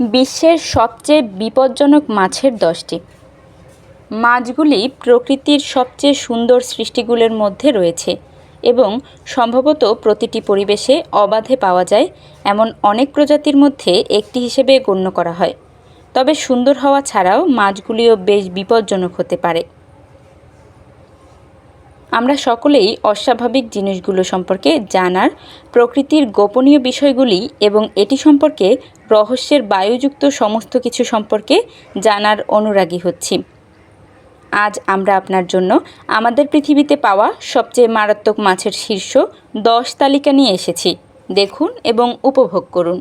বিশ্বের সবচেয়ে বিপজ্জনক মাছের দশটি। মাছগুলি প্রকৃতির সবচেয়ে সুন্দর সৃষ্টিগুলোর মধ্যে রয়েছে এবং সম্ভবত প্রতিটি পরিবেশে অবাধে পাওয়া যায় এমন অনেক প্রজাতির মধ্যে একটি হিসেবে গণ্য করা হয়। তবে সুন্দর হওয়া ছাড়াও মাছগুলিও বেশ বিপজ্জনক হতে পারে। আমরা সকলেই অস্বাভাবিক জিনিসগুলো সম্পর্কে জানার, প্রকৃতির গোপনীয় বিষয়গুলি এবং এটি সম্পর্কে রহস্যের বায়ুযুক্ত সমস্ত কিছু সম্পর্কে জানার অনুরাগী হচ্ছি। আজ আমরা আপনার জন্য আমাদের পৃথিবীতে পাওয়া সবচেয়ে মারাত্মক মাছের শীর্ষ দশ তালিকা নিয়ে এসেছি। দেখুন এবং উপভোগ করুন।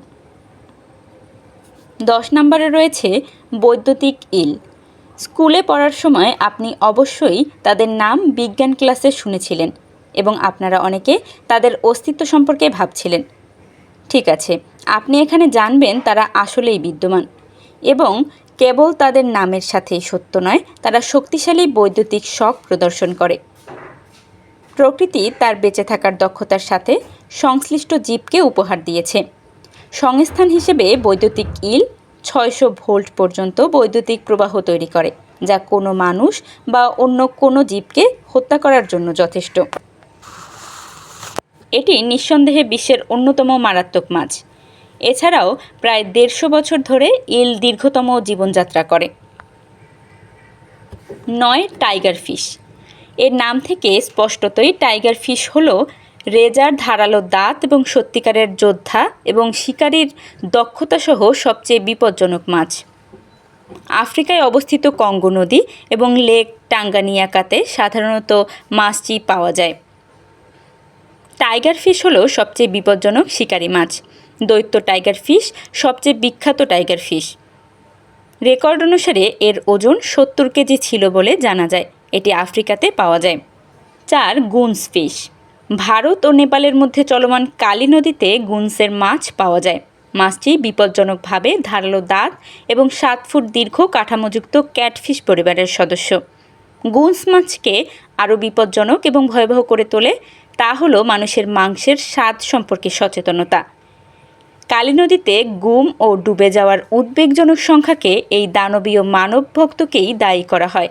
দশ নম্বরে রয়েছে বৈদ্যুতিক ইল। স্কুলে পড়ার সময় আপনি অবশ্যই তাদের নাম বিজ্ঞান ক্লাসে শুনেছিলেন এবং আপনারা অনেকে তাদের অস্তিত্ব সম্পর্কে ভাবছিলেন। ঠিক আছে, আপনি এখানে জানবেন তারা আসলেই বিদ্যমান এবং কেবল তাদের নামের সাথেই সত্য নয়, তারা শক্তিশালী বৈদ্যুতিক শখ প্রদর্শন করে। প্রকৃতি তার বেঁচে থাকার দক্ষতার সাথে সংশ্লিষ্ট জীবকে উপহার দিয়েছে। সংস্থান হিসেবে বৈদ্যুতিক ইল ছয়শো ভোল্ট পর্যন্ত বৈদ্যুতিক প্রবাহ তৈরি করে, যা কোনো মানুষ বা অন্য কোনো জীবকে হত্যা করার জন্য যথেষ্ট। এটি নিঃসন্দেহে বিশ্বের অন্যতম মারাত্মক মাছ। এছাড়াও প্রায় দেড়শো বছর ধরে ইল দীর্ঘতম জীবনযাত্রা করে। নয় টাইগার ফিশ। এর নাম থেকে স্পষ্টতই টাইগার ফিশ হল রেজার ধারালো দাঁত এবং সত্যিকারের যোদ্ধা এবং শিকারীর দক্ষতাসহ সবচেয়ে বিপজ্জনক মাছ। আফ্রিকায় অবস্থিত কঙ্গো নদী এবং লেক টাঙ্গানিয়াকাতে সাধারণত মাছটি পাওয়া যায়। টাইগার ফিশ হলো সবচেয়ে বিপজ্জনক শিকারী মাছ। দৈত্য টাইগার ফিশ সবচেয়ে বিখ্যাত টাইগার ফিশ। রেকর্ড অনুসারে এর ওজন সত্তর কেজি ছিল বলে জানা যায়। এটি আফ্রিকাতে পাওয়া যায়। চার গুনস ফিশ। ভারত ও নেপালের মধ্যে চলমান কালী নদীতে গুনসের মাছ পাওয়া যায়। মাছটি বিপজ্জনকভাবে ধারালো দাঁত এবং সাত ফুট দীর্ঘ কাঠামোযুক্ত ক্যাটফিশ পরিবারের সদস্য। গুনস মাছকে আরও বিপজ্জনক এবং ভয়াবহ করে তোলে, তা হলো মানুষের মাংসের স্বাদ সম্পর্কে সচেতনতা। কালী নদীতে গুম ও ডুবে যাওয়ার উদ্বেগজনক সংখ্যাকে এই দানবীয় মানব ভক্তকেই দায়ী করা হয়।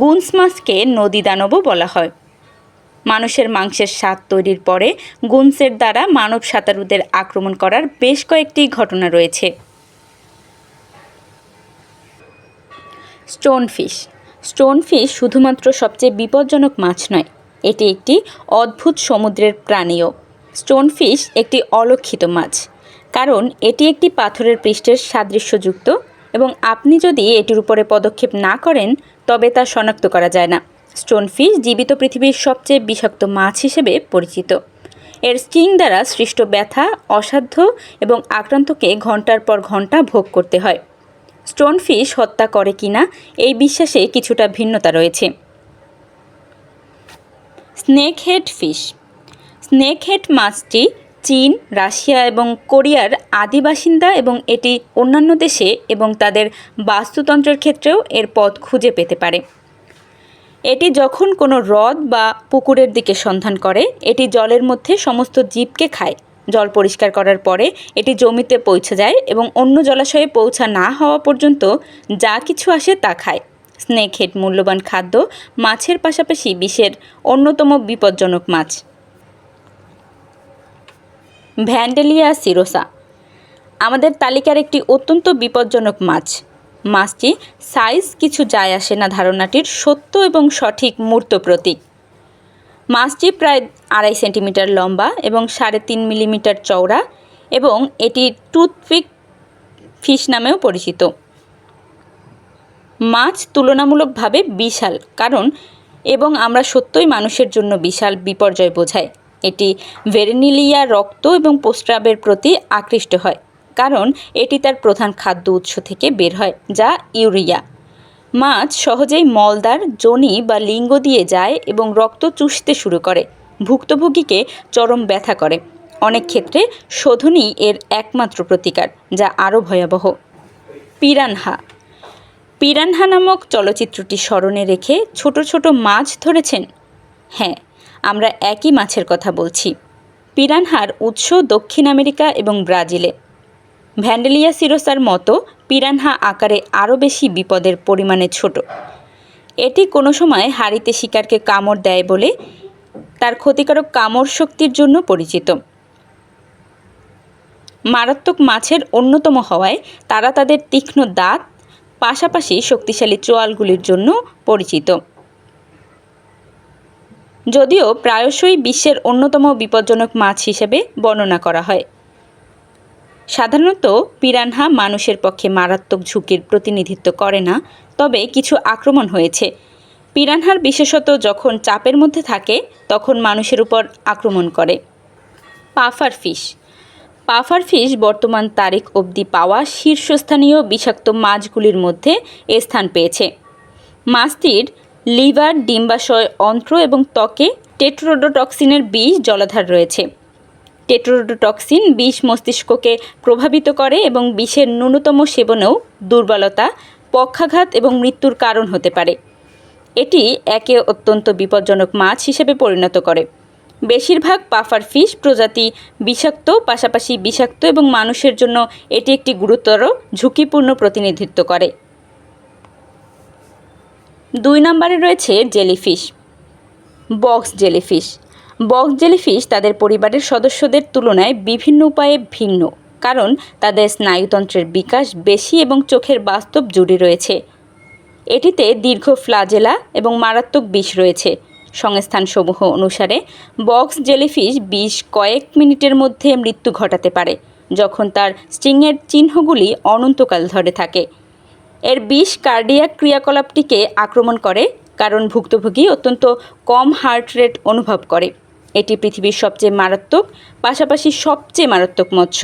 গুনস মাছকে নদী দানবও বলা হয়। মানুষের মাংসের স্বাদ তৈরির পরে গুনসের দ্বারা মানব সাঁতারুদের আক্রমণ করার বেশ কয়েকটি ঘটনা রয়েছে। স্টোনফিশ। স্টোনফিশ শুধুমাত্র সবচেয়ে বিপজ্জনক মাছ নয়, এটি একটি অদ্ভুত সমুদ্রের প্রাণীও। স্টোনফিশ একটি অলক্ষিত মাছ, কারণ এটি একটি পাথরের পৃষ্ঠের সাদৃশ্যযুক্ত এবং আপনি যদি এটির উপরে পদক্ষেপ না করেন, তবে তা শনাক্ত করা যায় না। স্টোনফিশ জীবিত পৃথিবীর সবচেয়ে বিষাক্ত মাছ হিসেবে পরিচিত। এর স্টিং দ্বারা সৃষ্ট ব্যথা, অসাধ্য এবং আক্রান্তকে ঘণ্টার পর ঘণ্টা ভোগ করতে হয়। স্টোনফিশ হত্যা করে কিনা এই বিশ্বাসে কিছুটা ভিন্নতা রয়েছে। Snake head fish. Snake head মাছটি চীন, রাশিয়া এবং কোরিয়ার আদি বাসিন্দা এবং এটি অন্যান্য দেশে এবং তাদের বাস্তুতন্ত্রের ক্ষেত্রেও এর পথ খুঁজে পেতে পারে। এটি যখন কোনো হ্রদ বা পুকুরের দিকে সন্ধান করে, এটি জলের মধ্যে সমস্ত জীবকে খায়। জল পরিষ্কার করার পরে এটি জমিতে পৌঁছে যায় এবং অন্য জলাশয়ে পৌঁছা না হওয়া পর্যন্ত যা কিছু আসে তা খায়। স্নেক হেড মূল্যবান খাদ্য মাছের পাশাপাশি বিশ্বের অন্যতম বিপজ্জনক মাছ। ভ্যান্ডেলিয়া সিরোসা। আমাদের তালিকার একটি অত্যন্ত বিপজ্জনক মাছ। মাছটি সাইজ কিছু যায় আসে না ধারণাটির সত্য এবং সঠিক মূর্ত প্রতীক। মাছটি প্রায় আড়াই সেন্টিমিটার লম্বা এবং সাড়ে তিন মিলিমিটার চওড়া এবং এটি টুথপিক ফিশ নামেও পরিচিত। মাছ তুলনামূলকভাবে বিশাল, কারণ এবং আমরা সত্যই মানুষের জন্য বিশাল বিপর্যয় বোঝায়। এটি ভেরেনিলিয়া রক্ত এবং প্রস্রাবের প্রতি আকৃষ্ট হয়। কারণ এটি তার প্রধান খাদ্য উৎস থেকে বের হয়, যা ইউরিয়া। মাছ সহজেই মলদার জনি বা লিঙ্গ দিয়ে যায় এবং রক্ত চুষতে শুরু করে, ভুক্তভোগীকে চরম ব্যথা করে। অনেক ক্ষেত্রে শোধনই এর একমাত্র প্রতিকার, যা আরও ভয়াবহ। পিরানহা। পিরানহা নামক চলচ্চিত্রটি স্মরণে রেখে ছোট ছোট মাছ ধরেছেন? হ্যাঁ আমরা একই মাছের কথা বলছি। পিরানহার উৎস দক্ষিণ আমেরিকা এবং ব্রাজিলে। ভ্যান্ডেলিয়া সিরোসার মতো পিরানহা আকারে আরও বেশি বিপদের পরিমাণে ছোট। এটি কোনো সময় হাড়িতে শিকারকে কামড় দেয় বলে তার ক্ষতিকারক কামড় শক্তির জন্য পরিচিত। মারাত্মক মাছের অন্যতম হওয়ায় তারা তাদের তীক্ষ্ণ দাঁত, পাশাপাশি শক্তিশালী চোয়ালগুলির জন্য পরিচিত। যদিও প্রায়শই বিশ্বের অন্যতম বিপজ্জনক মাছ হিসেবে বর্ণনা করা হয়। সাধারণত পিরানহা মানুষের পক্ষে মারাত্মক ঝুঁকির প্রতিনিধিত্ব করে না, তবে কিছু আক্রমণ হয়েছে। পিরানহার বিশেষত যখন চাপের মধ্যে থাকে, তখন মানুষের উপর আক্রমণ করে। Puffer fish. পাফার ফিশ বর্তমান তারিখ অবধি পাওয়া শীর্ষস্থানীয় বিষাক্ত মাছগুলির মধ্যে স্থান পেয়েছে। মাছটির লিভার, ডিম্বাশয়, অন্ত্র এবং ত্বকে টেট্রোডোটক্সিনের বিষ জলাধার রয়েছে। টেট্রোডোটক্সিন বিষ মস্তিষ্ককে প্রভাবিত করে এবং বিষের ন্যূনতম সেবনেও দুর্বলতা, পক্ষাঘাত এবং মৃত্যুর কারণ হতে পারে। এটি একে অত্যন্ত বিপজ্জনক মাছ হিসেবে পরিণত করে। বেশিরভাগ পাফার ফিশ প্রজাতি বিষাক্ত, পাশাপাশি বিষাক্ত এবং মানুষের জন্য এটি একটি গুরুতর ঝুঁকিপূর্ণ প্রতিনিধিত্ব করে। দুই নম্বরে রয়েছে jellyfish, box jellyfish. Box jellyfish তাদের পরিবারের সদস্যদের তুলনায় বিভিন্ন উপায়ে ভিন্ন, কারণ তাদের স্নায়ুতন্ত্রের বিকাশ বেশি এবং চোখের বাস্তব জুড়ি রয়েছে। এটিতে দীর্ঘ ফ্লাজেলা এবং মারাত্মক বিষ রয়েছে। সংস্থানসমূহ অনুসারে বক্স জেলিফিশ বিষ কয়েক মিনিটের মধ্যে মৃত্যু ঘটাতে পারে, যখন তার স্টিংয়ের চিহ্নগুলি অনন্তকাল ধরে থাকে। এর বিষ কার্ডিয়াক ক্রিয়াকলাপটিকে আক্রমণ করে, কারণ ভুক্তভোগী অত্যন্ত কম হার্ট রেট অনুভব করে। এটি পৃথিবীর সবচেয়ে মারাত্মক, পাশাপাশি সবচেয়ে মারাত্মক মৎস্য।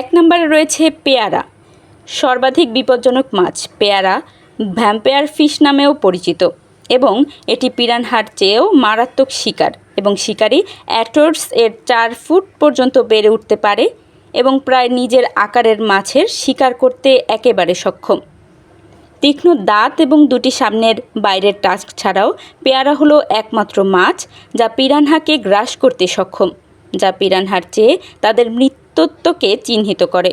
এক নম্বরে রয়েছে পেয়ারা, সর্বাধিক বিপজ্জনক মাছ। পেয়ারা, ভ্যাম্পেয়ার ফিশ নামেও পরিচিত এবং এটি পিরানহার চেয়েও মারাত্মক শিকার এবং শিকারী অ্যাটর্স এর চার ফুট পর্যন্ত বেড়ে উঠতে পারে এবং প্রায় নিজের আকারের মাছের শিকার করতে একেবারে সক্ষম। তীক্ষ্ণ দাঁত এবং দুটি সামনের বাইরের টাস্ক ছাড়াও পেয়ারা হলো একমাত্র মাছ, যা পিরানহাকে গ্রাস করতে সক্ষম, যা পিরানহার চেয়ে তাদের মৃত্যুত্বকে চিহ্নিত করে।